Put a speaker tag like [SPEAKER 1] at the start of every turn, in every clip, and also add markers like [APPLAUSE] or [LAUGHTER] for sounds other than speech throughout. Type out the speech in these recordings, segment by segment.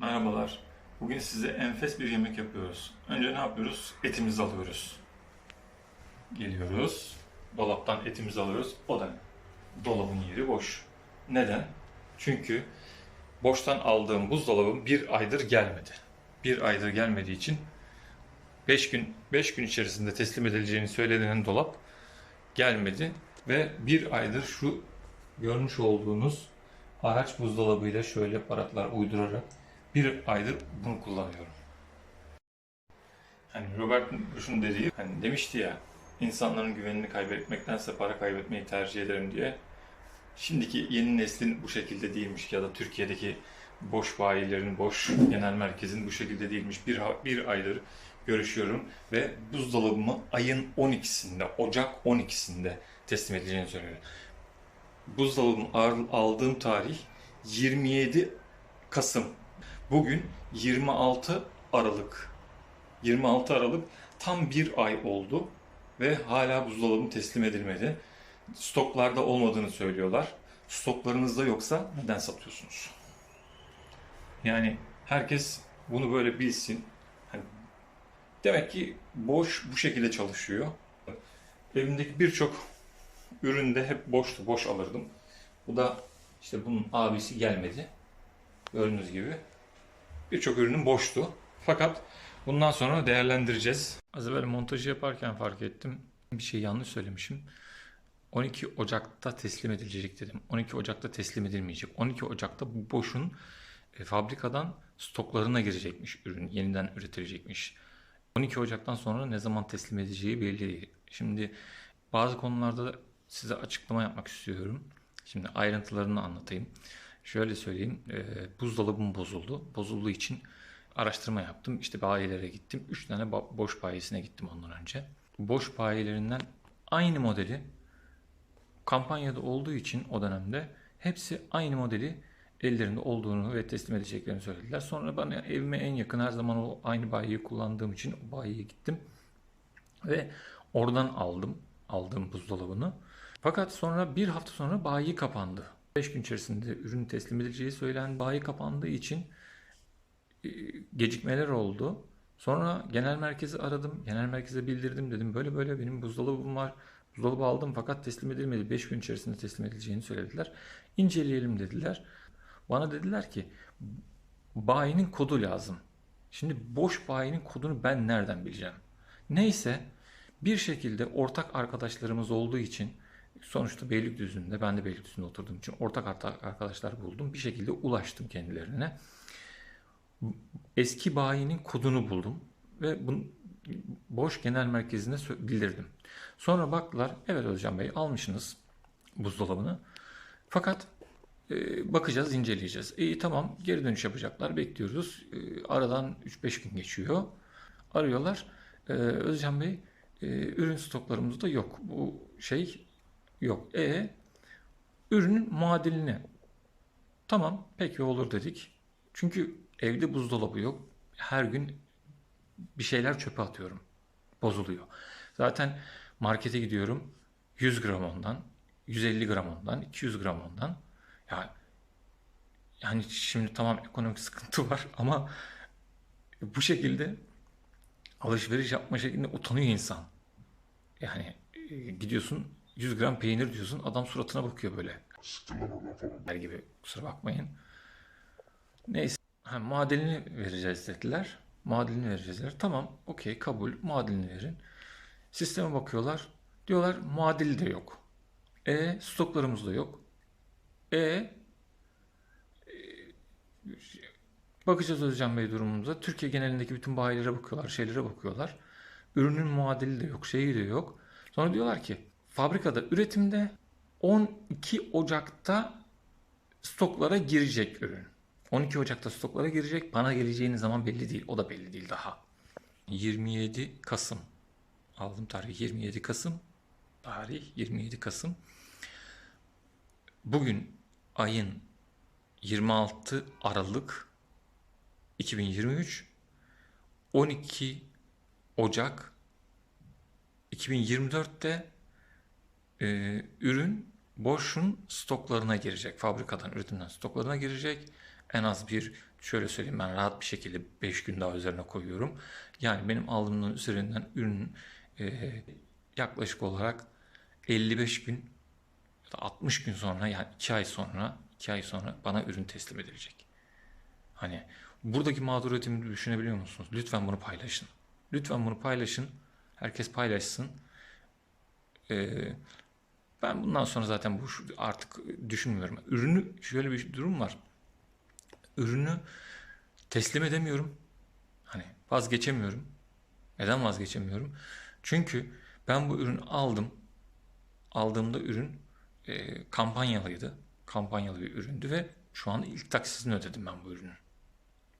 [SPEAKER 1] Merhabalar. Bugün size enfes bir yemek yapıyoruz. Önce ne yapıyoruz? Etimizi alıyoruz. Geliyoruz. Dolaptan etimizi alıyoruz. O da? Dolabın yeri boş. Neden? Çünkü boştan aldığım buzdolabım bir aydır gelmedi. Bir aydır gelmediği için 5 gün 5 gün içerisinde teslim edileceğini söylenen dolap gelmedi ve bir aydır şu görmüş olduğunuz araç buzdolabıyla şöyle aparatlar uydurarak bir aydır bunu kullanıyorum. Hani Robert Bush'un dediği hani demişti ya insanların güvenini kaybetmektense para kaybetmeyi tercih ederim diye. Şimdiki yeni neslin bu şekilde değilmiş ya da Türkiye'deki boş bayilerin, boş genel merkezin bu şekilde değilmiş. Bir, bir aydır görüşüyorum ve buzdolabımı ayın 12'sinde, Ocak 12'sinde teslim edeceğini söylüyor. Buzdolabımı al- aldığım tarih 27 Kasım. Bugün 26 Aralık. 26 Aralık tam bir ay oldu ve hala buzdolabım teslim edilmedi. Stoklarda olmadığını söylüyorlar. Stoklarınızda yoksa neden satıyorsunuz? Yani herkes bunu böyle bilsin. Hani demek ki boş bu şekilde çalışıyor. Evimdeki birçok üründe hep boştu, boş alırdım. Bu da işte bunun abisi gelmedi. Gördüğünüz gibi birçok ürünüm boştu. Fakat bundan sonra değerlendireceğiz. Az evvel montajı yaparken fark ettim. Bir şey yanlış söylemişim. 12 Ocak'ta teslim edilecek dedim. 12 Ocak'ta teslim edilmeyecek. 12 Ocak'ta bu boşun e, fabrikadan stoklarına girecekmiş ürün. Yeniden üretilecekmiş. 12 Ocak'tan sonra ne zaman teslim edeceği belli değil. Şimdi bazı konularda size açıklama yapmak istiyorum. Şimdi ayrıntılarını anlatayım. Şöyle söyleyeyim. e, buzdolabım bozuldu. Bozulduğu için araştırma yaptım. İşte bayilere gittim. 3 tane boş bayisine gittim ondan önce. Boş bayilerinden aynı modeli kampanyada olduğu için o dönemde hepsi aynı modeli ellerinde olduğunu ve teslim edeceklerini söylediler. Sonra bana evime en yakın her zaman o aynı bayiyi kullandığım için o bayiye gittim. Ve oradan aldım. Aldığım buzdolabını. Fakat sonra bir hafta sonra bayi kapandı. 5 gün içerisinde ürün teslim edileceği söylendi. Bayi kapandığı için e, gecikmeler oldu. Sonra genel merkezi aradım. Genel merkeze bildirdim dedim. Böyle böyle benim buzdolabım var. Buzdolabı aldım fakat teslim edilmedi. 5 gün içerisinde teslim edileceğini söylediler. İnceleyelim dediler. Bana dediler ki bayinin kodu lazım. Şimdi boş bayinin kodunu ben nereden bileceğim? Neyse bir şekilde ortak arkadaşlarımız olduğu için sonuçta Beylikdüzü'nde ben de Beylikdüzü'nde oturduğum için ortak arkadaşlar buldum. Bir şekilde ulaştım kendilerine. Eski bayinin kodunu buldum ve bunu boş genel merkezine bildirdim. Sonra baktılar evet Özcan Bey almışsınız buzdolabını. Fakat e, bakacağız, inceleyeceğiz. İyi tamam geri dönüş yapacaklar. Bekliyoruz. E, aradan 3-5 gün geçiyor. Arıyorlar. E, Özcan Bey e, ürün stoklarımızda yok. Bu şey yok. E ürünün muadilini. Tamam peki olur dedik. Çünkü evde buzdolabı yok. Her gün bir şeyler çöpe atıyorum. Bozuluyor. Zaten markete gidiyorum. 100 gram ondan, 150 gram ondan, 200 gram ondan. Ya yani şimdi tamam ekonomik sıkıntı var [LAUGHS] ama bu şekilde alışveriş yapma şeklinde utanıyor insan. Yani e, gidiyorsun 100 gram peynir diyorsun adam suratına bakıyor böyle. Der gibi kusura bakmayın. Neyse. Ha, muadilini vereceğiz dediler. Muadilini vereceğiz dediler. Tamam okey kabul muadilini verin. Sisteme bakıyorlar. Diyorlar muadili de yok. E stoklarımız da yok. E, e, bakacağız Özcan Bey durumumuza. Türkiye genelindeki bütün bayilere bakıyorlar, şeylere bakıyorlar. Ürünün muadili de yok, şeyi de yok. Sonra diyorlar ki fabrikada üretimde 12 Ocak'ta stoklara girecek ürün. 12 Ocak'ta stoklara girecek. Bana geleceğiniz zaman belli değil. O da belli değil daha. 27 Kasım. Aldım tarih 27 Kasım. Tarih 27 Kasım. Bugün ayın 26 Aralık 2023 12 Ocak 2024'te e, ürün boşun stoklarına girecek. Fabrikadan, üretimden stoklarına girecek. En az bir şöyle söyleyeyim ben rahat bir şekilde 5 gün daha üzerine koyuyorum. Yani benim aldığımın üzerinden ürünün e, yaklaşık olarak 55 gün ya da 60 gün sonra yani 2 ay sonra 2 ay sonra bana ürün teslim edilecek. Hani buradaki mağduriyetimi düşünebiliyor musunuz? Lütfen bunu paylaşın. Lütfen bunu paylaşın. Herkes paylaşsın. Ee, ben bundan sonra zaten bu artık düşünmüyorum. Ürünü şöyle bir durum var. Ürünü teslim edemiyorum. Hani vazgeçemiyorum. Neden vazgeçemiyorum? Çünkü ben bu ürünü aldım. Aldığımda ürün e, kampanyalıydı. Kampanyalı bir üründü ve şu an ilk taksitini ödedim ben bu ürünün.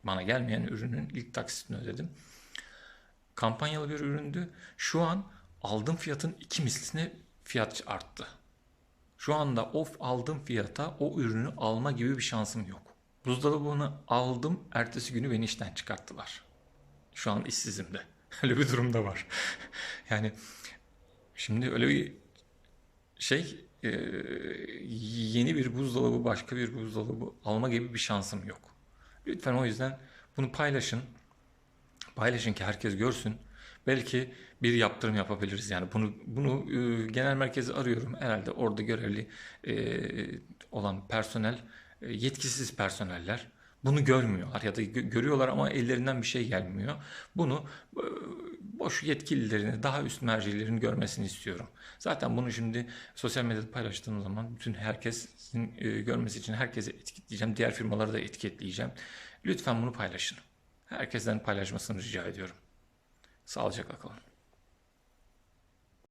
[SPEAKER 1] Bana gelmeyen ürünün ilk taksitini ödedim. Kampanyalı bir üründü. Şu an aldığım fiyatın iki misline fiyat arttı. Şu anda o aldığım fiyata o ürünü alma gibi bir şansım yok. Buzdolabını aldım, ertesi günü beni işten çıkarttılar. Şu an işsizim de. [LAUGHS] Öyle bir durumda var. [LAUGHS] yani şimdi öyle bir şey e, yeni bir buzdolabı başka bir buzdolabı alma gibi bir şansım yok. Lütfen o yüzden bunu paylaşın. Paylaşın ki herkes görsün. Belki bir yaptırım yapabiliriz. Yani bunu bunu e, genel merkezi arıyorum. Herhalde orada görevli e, olan personel e, yetkisiz personeller bunu görmüyorlar ya da gö- görüyorlar ama ellerinden bir şey gelmiyor. Bunu e, boş yetkililerini, daha üst mercilerin görmesini istiyorum. Zaten bunu şimdi sosyal medyada paylaştığım zaman bütün herkesin e, görmesi için herkese etiketleyeceğim. Diğer firmaları da etiketleyeceğim. Lütfen bunu paylaşın. Herkesten paylaşmasını rica ediyorum. Sağlıcakla kalın.